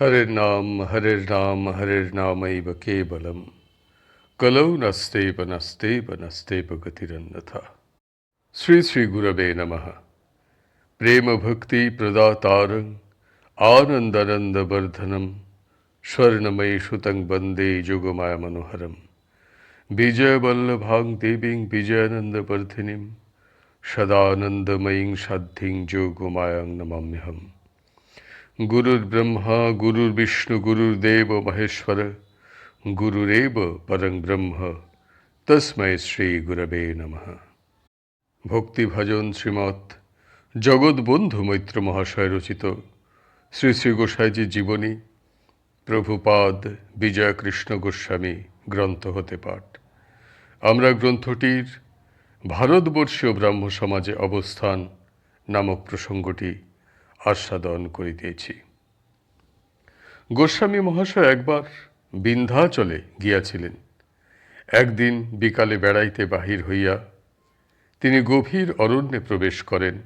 হরের নাম হরের নাম হরের নামৈব কেবলম কলৌ নাস্তেব নাস্তেব নাস্তেব গতিরন্যথা শ্রী শ্রী গুরবে নম প্রেম ভক্তি প্রদাতারং আনন্দনন্দবর্ধনম স্বর্ণময়ী সুতং বন্দে যুগমায় মনোহরম বিজয়বল্লভাং দেবীং বিজয়ানন্দবর্ধিনীম সদানন্দময়ীং সাধ্যিং যোগমায়ং নমাম্যহম গুরুর ব্রহ্মা গুরুর বিষ্ণু গুরুর্দেব মহেশ্বর গুরুরেব পরং ব্রহ্ম তস্মৈ শ্রী গুরবে নমঃ ভক্তিভজন শ্রীমৎ জগৎবন্ধু মৈত্র মহাশয় রচিত শ্রী শ্রী গোসাইজির জীবনী প্রভুপাদ বিজয়কৃষ্ণ গোস্বামী গ্রন্থ হতে পাঠ আমরা গ্রন্থটির ভারতবর্ষীয় ব্রাহ্ম সমাজে অবস্থান নামক প্রসঙ্গটি আস্বাদন করিতেছি। গোস্বামী মহাশয় একবার বিন্ধ্যাচলে গিয়াছিলেন। একদিন বিকালে বেড়াইতে বাহির হইয়া তিনি গভীর অরণ্যে প্রবেশ করেন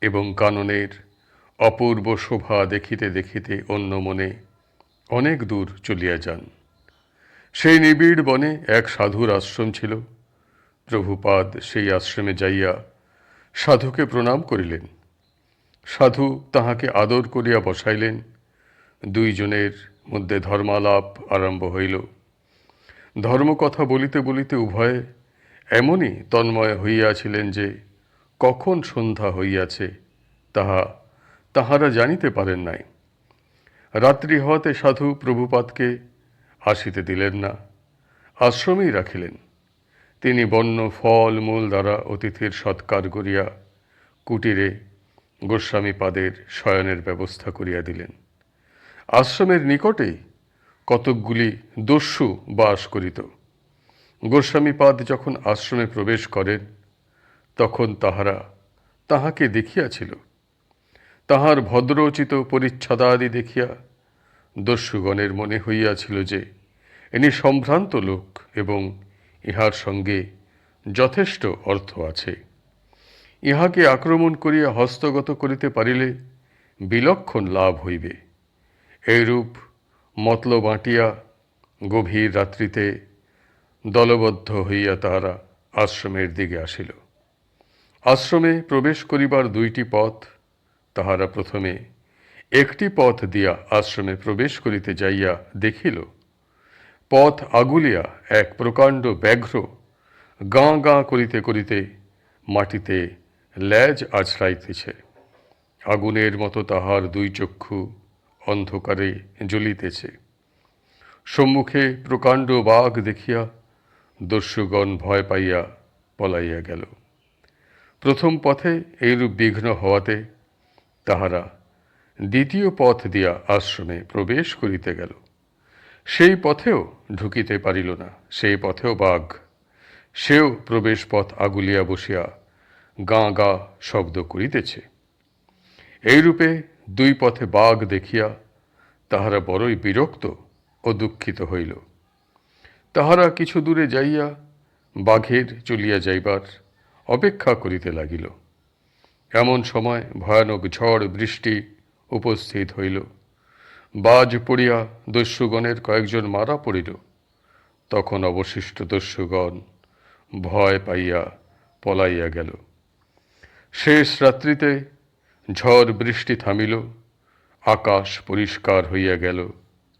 এবং কাননের অপূর্ব শোভা দেখিতে দেখিতে অন্য মনে অনেক দূর চলিয়া যান। সেই নিবিড় বনে এক সাধুর আশ্রম ছিল। প্রভুপাদ সেই আশ্রমে যাইয়া সাধুকে প্রণাম করিলেন। সাধু তাহাকে আদর করিয়া বসাইলেন। দুইজনের মধ্যে ধর্মালাপ আরম্ভ হইল। ধর্মকথা বলিতে বলিতে উভয়ে এমনই তন্ময় হইয়াছিলেন যে, কখন সন্ধ্যা হইয়াছে তাহা তাহারা জানিতে পারেন নাই। রাত্রি হওয়াতে সাধু প্রভুপাদকে আসিতে দিলেন না, আশ্রমেই রাখিলেন। তিনি বন্য, ফল, মূল দ্বারা অতিথির সৎকার করিয়া কুটিরে গোস্বামী পাদের শয়নের ব্যবস্থা করিয়া দিলেন। আশ্রমের নিকটেই কতকগুলি দস্যু বাস করিত। গোস্বামী পাদ যখন আশ্রমে প্রবেশ করেন, তখন তাহারা তাহাকে দেখিয়াছিল। তাহার ভদ্রোচিত পরিচ্ছদাদি দেখিয়া দস্যুগণের মনে হইয়াছিল যে, ইনি সম্ভ্রান্ত লোক এবং ইহার সঙ্গে যথেষ্ট অর্থ আছে। ইহাকে আক্রমণ করিয়া হস্তগত করিতে পারিলে বিলক্ষণ লাভ হইবে। এইরূপ মতল বাঁটিয়া গভীর রাত্রিতে দলবদ্ধ হইয়া তাহারা আশ্রমের দিকে আসিল। আশ্রমে প্রবেশ করিবার দুইটি পথ তাহারা প্রথমে একটি পথ দিয়া আশ্রমে প্রবেশ করিতে যাইয়া দেখিল, পথ আগুলিয়া এক প্রকাণ্ড ব্যাঘ্র গাঁ গাঁ করিতে করিতে মাটিতে ল্যাজ আছড়াইতেছে। আগুনের মতো তাহার দুই চক্ষু অন্ধকারে জ্বলিতেছে। সম্মুখে প্রকাণ্ড বাঘ দেখিয়া দস্যুগণ ভয় পাইয়া পলাইয়া গেল। প্রথম পথে এইরূপ বিঘ্ন হওয়াতে তাহারা দ্বিতীয় পথ দিয়া আশ্রমে প্রবেশ করিতে গেল। সেই পথেও ঢুকিতে পারিল না, সেই পথেও বাঘ। সেও প্রবেশ পথ আগুলিয়া বসিয়া গাঁ গা শব্দ করিতেছে। এইরূপে দুই পথে বাঘ দেখিয়া তাহারা বড়ই বিরক্ত ও দুঃখিত হইল। তাহারা কিছু দূরে যাইয়া বাঘের চলিয়া যাইবার অপেক্ষা করিতে লাগিল। এমন সময় ভয়ানক ঝড় বৃষ্টি উপস্থিত হইল। বাজ পড়িয়া দস্যুগণের কয়েকজন মারা পড়িল। তখন অবশিষ্ট দস্যুগণ ভয় পাইয়া পলাইয়া গেল। শেষ রাত্রিতে ঝড় বৃষ্টি থামিল, আকাশ পরিষ্কার হইয়া গেল,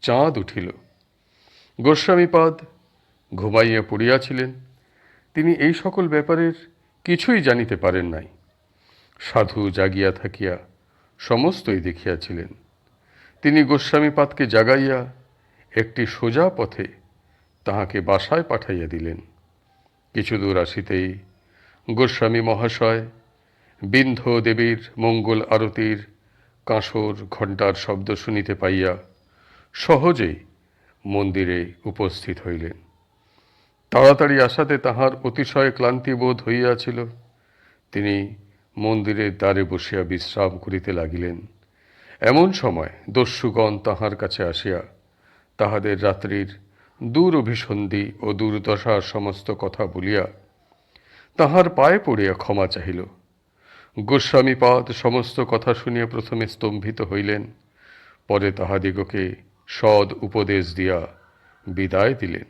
চাঁদ উঠিল। গোস্বামীপাদ ঘুমাইয়া পড়িয়াছিলেন, তিনি এই সকল ব্যাপারের কিছুই জানিতে পারেন নাই। সাধু জাগিয়া থাকিয়া সমস্তই দেখিয়াছিলেন। তিনি গোস্বামীপাদকে জাগাইয়া একটি সোজা পথে তাহাকে বাসায় পাঠাইয়া দিলেন। কিছু দূর আসিতেই গোস্বামী মহাশয় বিন্ধ দেবীর মঙ্গল আরতির কাঁসর ঘণ্টার শব্দ শুনিতে পাইয়া সহজেই মন্দিরে উপস্থিত হইলেন। তাড়াতাড়ি আসাতে তাহার অতিশয় ক্লান্তি বোধ হইয়াছিল। তিনি মন্দিরের দ্বারে বসিয়া বিশ্রাম করিতে লাগিলেন। এমন সময় দস্যুগণ তাহার কাছে আসিয়া তাহাদের রাত্রির দূর অভিসন্ধি ও দুর্দশার সমস্ত কথা বলিয়া তাহার পায়ে পড়িয়া ক্ষমা চাহিল। গোস্বামীপাদ সমস্ত কথা শুনিয়া প্রথমে স্তম্ভিত হইলেন, পরে তাহাদিগকে সদ উপদেশ দিয়া বিদায় দিলেন।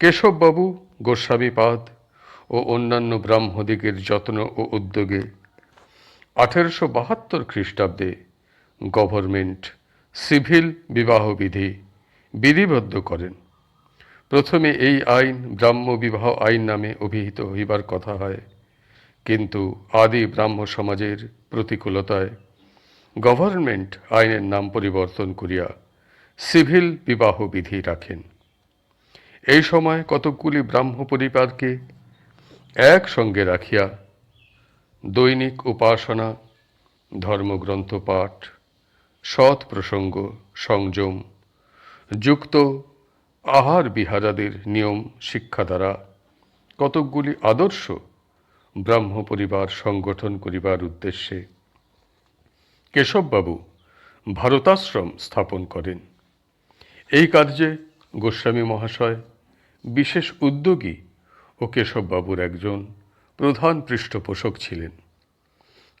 কেশববাবু, গোস্বামীপাদ ও অন্যান্য ব্রাহ্মদিগের যত্ন ও উদ্যোগে আঠেরোশো বাহাত্তর খ্রিস্টাব্দে গভর্নমেন্ট সিভিল বিবাহ বিধি বিধিবদ্ধ করেন। প্রথমে এই আইন ব্রাহ্ম বিবাহ আইন নামে অভিহিত হইবার কথা হয়। কিন্তু আদি ব্রাহ্ম সমাজের প্রতিকূলতায় গভর্নমেন্ট আইনের নাম পরিবর্তন করিয়া সিভিল বিবাহ বিধি রাখেন। এই সময় কতকগুলি ব্রাহ্ম পরিবারকে একসঙ্গে রাখিয়া দৈনিক উপাসনা, ধর্মগ্রন্থ পাঠ, সৎ প্রসঙ্গ, সংযম, যুক্ত আহার বিহারাদের নিয়ম, শিক্ষা দ্বারা কতকগুলি আদর্শ ব্রাহ্ম পরিবার সংগঠন করিবার উদ্দেশ্যে কেশববাবু ভারতাশ্রম স্থাপন করেন। এই কার্যে গোস্বামী মহাশয়, বিশেষ উদ্যোগী ও কেশববাবুর একজন প্রধান পৃষ্ঠপোষক ছিলেন।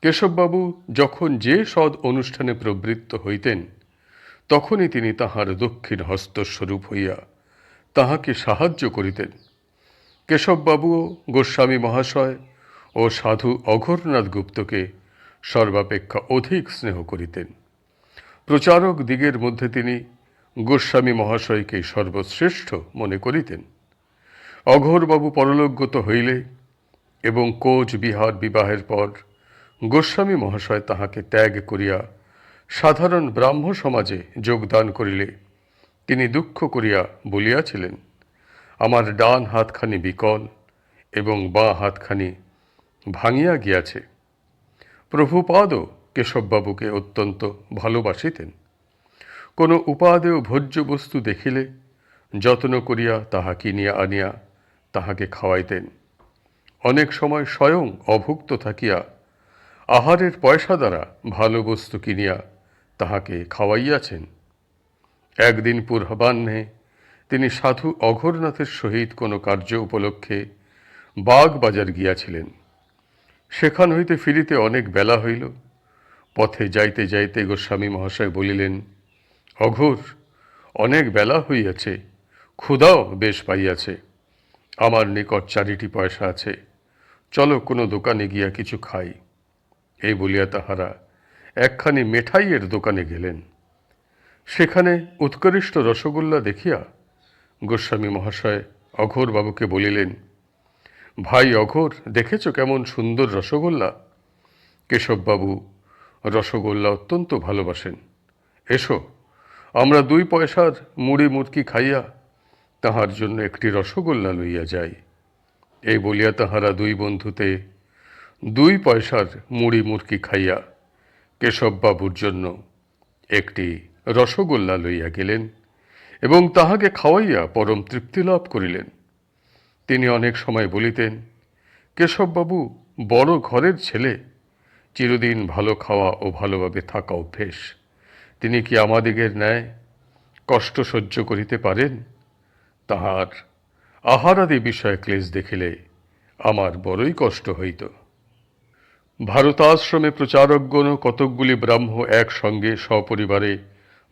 কেশববাবু যখন যে সদ অনুষ্ঠানে প্রবৃত্ত হইতেন, তখনই তিনি তাহার দক্ষিণ হস্তস্বরূপ হইয়া তাহাকে সাহায্য করিতেন। কেশববাবুও গোস্বামী মহাশয় ও সাধু অঘোরনাথ গুপ্তকে সর্বাপেক্ষা অধিক স্নেহ করিতেন। প্রচারক দিগের মধ্যে তিনি গোস্বামী মহাশয়কে সর্বশ্রেষ্ঠ মনে করিতেন। অঘোরবাবু পরলোকগত হইলে এবং কোচ বিহার বিবাহের পর গোস্বামী মহাশয় তাহাকে ত্যাগ করিয়া সাধারণ ব্রাহ্ম সমাজে যোগদান করিলে তিনি দুঃখ করিয়া বলিয়াছিলেন, আমার ডান হাতখানি বিকল এবং বাঁ হাতখানি ভাঙিয়া গিয়াছে। প্রভুপাদও কেশববাবুকে অত্যন্ত ভালোবাসিতেন। কোনো উপাদেয় ভোজ্য বস্তু দেখিলে যত্ন করিয়া তাহা কিনিয়া আনিয়া তাহাকে খাওয়াইতেন। অনেক সময় স্বয়ং অভুক্ত থাকিয়া আহারের পয়সা দ্বারা ভালো বস্তু কিনিয়া তাহাকে খাওয়াইয়াছেন। একদিন পূর্বাহ্নে তিনি সাধু অঘোরনাথের সহিত কোনো কার্য উপলক্ষে বাগ বাজার গিয়াছিলেন। সেখান হইতে ফিরিতে অনেক বেলা হইল। পথে যাইতে যাইতে গোস্বামী মহাশয় বলিলেন, অঘোর, অনেক বেলা হইয়াছে। ক্ষুধাও বেশ পাইয়াছে। আমার নিকট চারিটি পয়সা আছে। চলো কোনো দোকানে গিয়া কিছু খাই। এই বলিয়া তাহারা একখানি মেঠাইয়ের দোকানে গেলেন। সেখানে উৎকৃষ্ট রসগোল্লা দেখিয়া গোস্বামী মহাশয় অঘোর বাবুকে বলিলেন ভাই অঘোর, দেখেছ কেমন সুন্দর রসগোল্লা? কেশববাবু, রসগোল্লা অত্যন্ত ভালোবাসেন। এসো, আমরা দুই পয়সার মুড়ি মুরকি খাইয়া তাহার জন্য একটি রসগোল্লা লইয়া যাই। এই বলিয়া তাহারা দুই বন্ধুতে দুই পয়সার মুড়ি মুরকি খাইয়া কেশববাবুর জন্য একটি রসগোল্লা লইয়া গেলেন এবং তাহাকে খাওয়াইয়া পরম তৃপ্তি লাভ করিলেন। তিনি অনেক সময় বলিতেন, কেশববাবু, বড় ঘরের ছেলে। চিরদিন ভালো খাওয়া ও ভালোভাবে থাকা অভ্যেস। তিনি কি আমাদিগের ন্যায় কষ্ট সহ্য করিতে পারেন? তাহার আহারাদি বিষয়ে ক্লেশ দেখিলে আমার বড়ই কষ্ট হইত। ভারতাশ্রমে প্রচারকগণ কতকগুলি ব্রাহ্ম একসঙ্গে সপরিবারে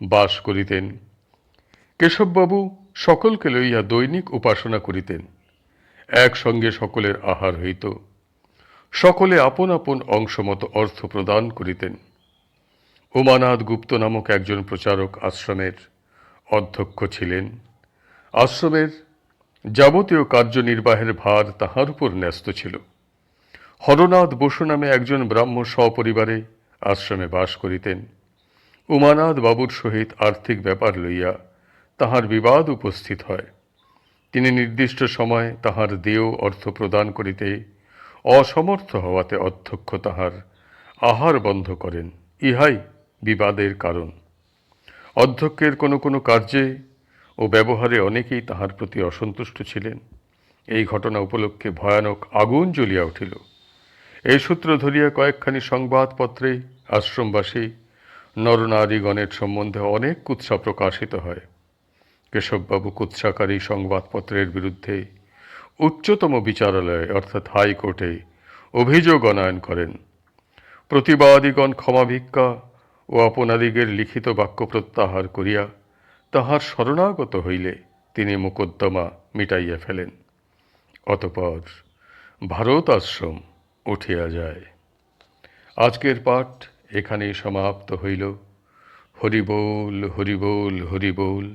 বাস করিতেন। কেশববাবু সকলকে লইয়া দৈনিক উপাসনা করিতেন। একসঙ্গে সকলের আহার হইত। সকলে আপন আপন অংশমত অর্থ প্রদান করিতেন। উমানাথ গুপ্ত নামক একজন প্রচারক আশ্রমের অধ্যক্ষ ছিলেন। আশ্রমের যাবতীয় কার্যনির্বাহের ভার তাহার উপর ন্যস্ত ছিল। হরনাথ বসু নামে একজন ব্রাহ্ম সপরিবারে আশ্রমে বাস করিতেন। উমানাথ বাবুর সহিত আর্থিক ব্যাপার লইয়া তাহার বিবাদ উপস্থিত হয়। তিনি নির্দিষ্ট সময় তাহার দেয় অর্থ প্রদান করিতে অসমর্থ হওয়াতে অধ্যক্ষ তাহার আহার বন্ধ করেন। ইহাই বিবাদের কারণ। অধ্যক্ষের কোনো কোনো কার্যে ও ব্যবহারে অনেকেই তাহার প্রতি অসন্তুষ্ট ছিলেন। এই ঘটনা উপলক্ষে ভয়ানক আগুন জ্বলিয়া উঠিল। এই সূত্র ধরিয়া কয়েকখানি সংবাদপত্রে আশ্রমবাসী নরনারীগণের সম্বন্ধে অনেক কুৎসা প্রকাশিত হয়। কেশববাবু কুৎসাকারী সংবাদপত্রের বিরুদ্ধে উচ্চতম বিচারালয়ে, অর্থাৎ হাইকোর্টে, অভিযোগ অনায়ন করেন। প্রতিবাদীগণ ক্ষমাভিক্ষা ও আপনাদিগের লিখিত বাক্য প্রত্যাহার করিয়া তাহার শরণাগত হইলে তিনি মোকদ্দমা মিটাইয়া ফেলেন। অতপর ভারত আশ্রম উঠিয়া যায়। আজকের পাঠ এখানেই সমাপ্ত হইল। হরিবোল হরিবোল হরিবোল।